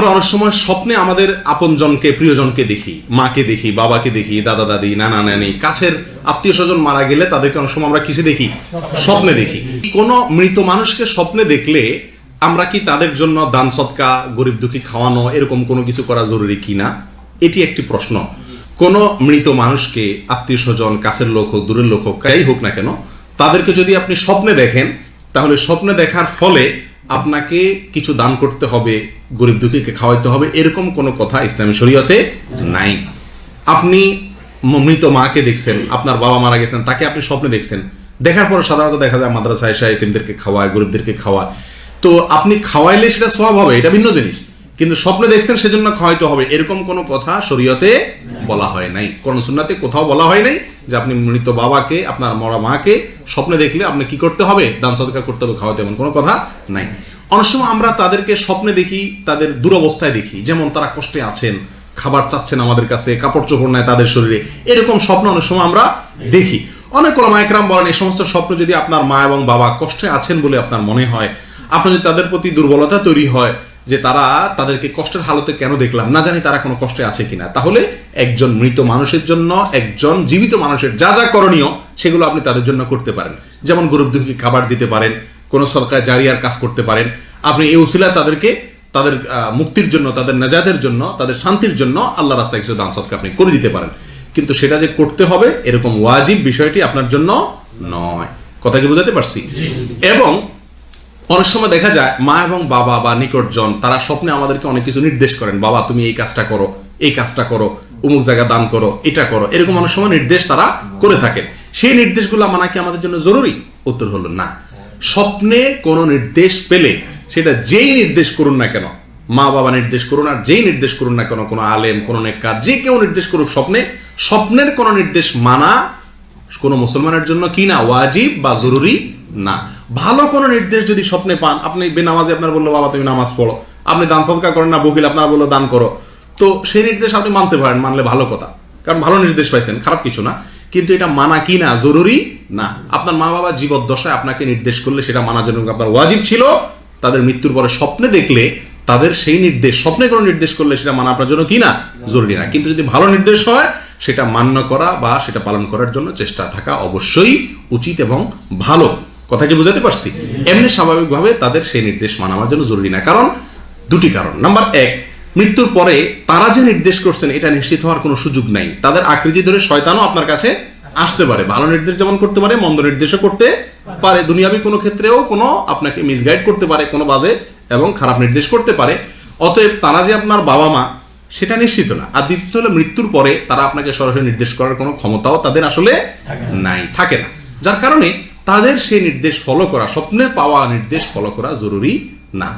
আমরা অনেক সময় স্বপ্নে আমাদের আপনজনকে, প্রিয়জনকে দেখি, মাকে দেখি, বাবাকে দেখি, দাদা, দাদি, নানা, নানি, কাছের আত্মীয় স্বজন মারা গেলে তাদেরকে অনেক সময় আমরা কিসে দেখি, স্বপ্নে দেখি। কোনো মৃত মানুষকে স্বপ্নে দেখলে আমরা কি তাদের জন্য দান সৎকা, গরিব দুঃখী খাওয়ানো, এরকম কোনো কিছু করা জরুরি কিনা এটি একটি প্রশ্ন। কোনো মৃত মানুষকে আত্মীয় স্বজন, কাছের লোক হোক, দূরের লোক হোক, যাই হোক না কেন, তাদেরকে যদি আপনি স্বপ্নে দেখেন, তাহলে স্বপ্নে দেখার ফলে আপনাকে কিছু দান করতে হবে, গরিব দুঃখীকে খাওয়াইতে হবে, এরকম কোনো কথা ইসলামী শরীয়তে নাই। আপনি মৃত মাকে দেখছেন, আপনার বাবা মারা গেছেন, তাকে আপনি স্বপ্নে দেখছেন। দেখার পরে সাধারণত দেখা যায় মাদ্রাসায় এসে এতিমদেরকে খাওয়ায়, গরিবদেরকে খাওয়ায়। তো আপনি খাওয়াইলে সেটা সব হবে, এটা ভিন্ন জিনিস। কিন্তু স্বপ্নে দেখছেন সেজন্য খাওয়াইতে হবে, এরকম কোনো কথা শরীয়তে বলা হয় নাই। কোন সুন্নাতে কোথাও বলা হয় নাই। যে আপনি মৃত বাবাকে, আপনার মরা মাকে স্বপ্নে দেখলে আপনি কি করতে হবে? দান সদকা করতে হবে, খাওয়াতে এমন কোনো কথা নাই। অনেক সময় আমরা তাদেরকে স্বপ্নে দেখি, তাদের দুরবস্থায় দেখি, যেমন তারা কষ্টে আছেন, খাবার চাচ্ছেন আমাদের কাছে, কাপড় চোপড় নেয় তাদের শরীরে, এরকম স্বপ্ন অনেক সময় আমরা দেখি। অনেক কোনো মায়করাম বলেন, এই সমস্ত স্বপ্ন যদি আপনার মা এবং বাবা কষ্টে আছেন বলে আপনার মনে হয় আপনার যদি তাদের প্রতি দুর্বলতা তৈরি হয় যে তারা তাদেরকে কষ্টের হালতে কেন দেখলাম? না জানি তারা কোনো কষ্টে আছে কিনা। তাহলে একজন মৃত মানুষের জন্য একজন জীবিত মানুষের যা যা করণীয় সেগুলো আপনি তাদের জন্য করতে পারেন। যেমন গরিব দুঃখী খাবার দিতে পারেন কোনো সরকার জারিয়ার কাজ করতে পারেন। আপনি এই উসিলায় তাদেরকে তাদের মুক্তির জন্য তাদের নাজাতের জন্য তাদের শান্তির জন্য আল্লাহ রাস্তায় কিছু দান সৎকার আপনি করে দিতে পারেন। কিন্তু সেটা যে করতে হবে এরকম ওয়াজিব বিষয়টি আপনার জন্য নয়। কথা কি বোঝাতে পারছি? এবং অনেক সময় দেখা যায়, মা এবং বাবা বা নিকটজন, তারা স্বপ্নে আমাদেরকে অনেক কিছু নির্দেশ করেন। বাবা, তুমি এই কাজটা করো, এই কাজটা করো, অমুক জায়গা দান করো, এটা করো। এরকম অনেক সময় নির্দেশ তারা করে থাকেন। সেই নির্দেশগুলো মানা কি আমাদের জন্য জরুরি? উত্তর হলো না। স্বপ্নে কোনো নির্দেশ পেলে সেটা যেই নির্দেশ করুন না কেন, মা বাবা নির্দেশ করুন আর যেই নির্দেশ করুন না কেন, কোনো আলেম, কোনো নেককার, যে কেউ নির্দেশ করুক স্বপ্নে, স্বপ্নের কোনো নির্দেশ মানা কোনো মুসলমানের জন্য কি না, ওয়াজিব বা জরুরি? না। ভালো কোনো নির্দেশ যদি স্বপ্নে পান, আপনি বেনামাজে আপনার বলল, বাবা, তুমি নামাজ পড়ো। আপনি দান সদকা করেন না, বকিল আপনার বলল, দান করো। তো সেই নির্দেশ আপনি মানতে পারেন, মানলে ভালো কথা। কারণ ভালো নির্দেশ পাইছেন, খারাপ কিছু না। কিন্তু এটা মানা কি না, জরুরি? না। আপনার মা বাবা জীবদ্দশায় আপনাকে নির্দেশ করলে সেটা মানার জন্য আপনার ওয়াজিব ছিল। তাদের মৃত্যুর পরে স্বপ্নে দেখলে, তাদের সেই নির্দেশ, স্বপ্নে কোনো নির্দেশ করলে সেটা মানা আপনার জন্য কি না, জরুরি না। কিন্তু যদি ভালো নির্দেশ হয়, সেটা মান্য করা বা সেটা পালন করার জন্য চেষ্টা থাকা অবশ্যই উচিত এবং ভালো। কথা কি বুঝাতে পারছি? এমনি স্বাভাবিকভাবে তাদের সেই নির্দেশ মানা আমার জন্য জরুরি না কারণ দুটি কারণ। নাম্বার এক মৃত্যুর পরে তারা যে নির্দেশ করছেন এটা নিশ্চিত হওয়ার কোনো সুযোগ নাই। তাদের আকৃতি ধরে শয়তানও আপনার কাছে আসতে পারে। ভালো নির্দেশ যেমন করতে পারে মন্দ নির্দেশও করতে পারে। দুনিয়াবি কোনো ক্ষেত্রেও কোনো আপনাকে মিসগাইড করতে পারে কোনো বাজে এবং খারাপ নির্দেশ করতে পারে। অতএব তারা যে আপনার বাবা মা সেটা নিশ্চিত না। আর দ্বিতীয় হলো মৃত্যুর পরে তারা আপনাকে সরাসরি নির্দেশ করার কোনো ক্ষমতাও তাদের আসলে নাই থাকে না। যার কারণে তাদের সেই নির্দেশ ফলো করা স্বপ্নে পাওয়া নির্দেশ ফলো করা জরুরি না।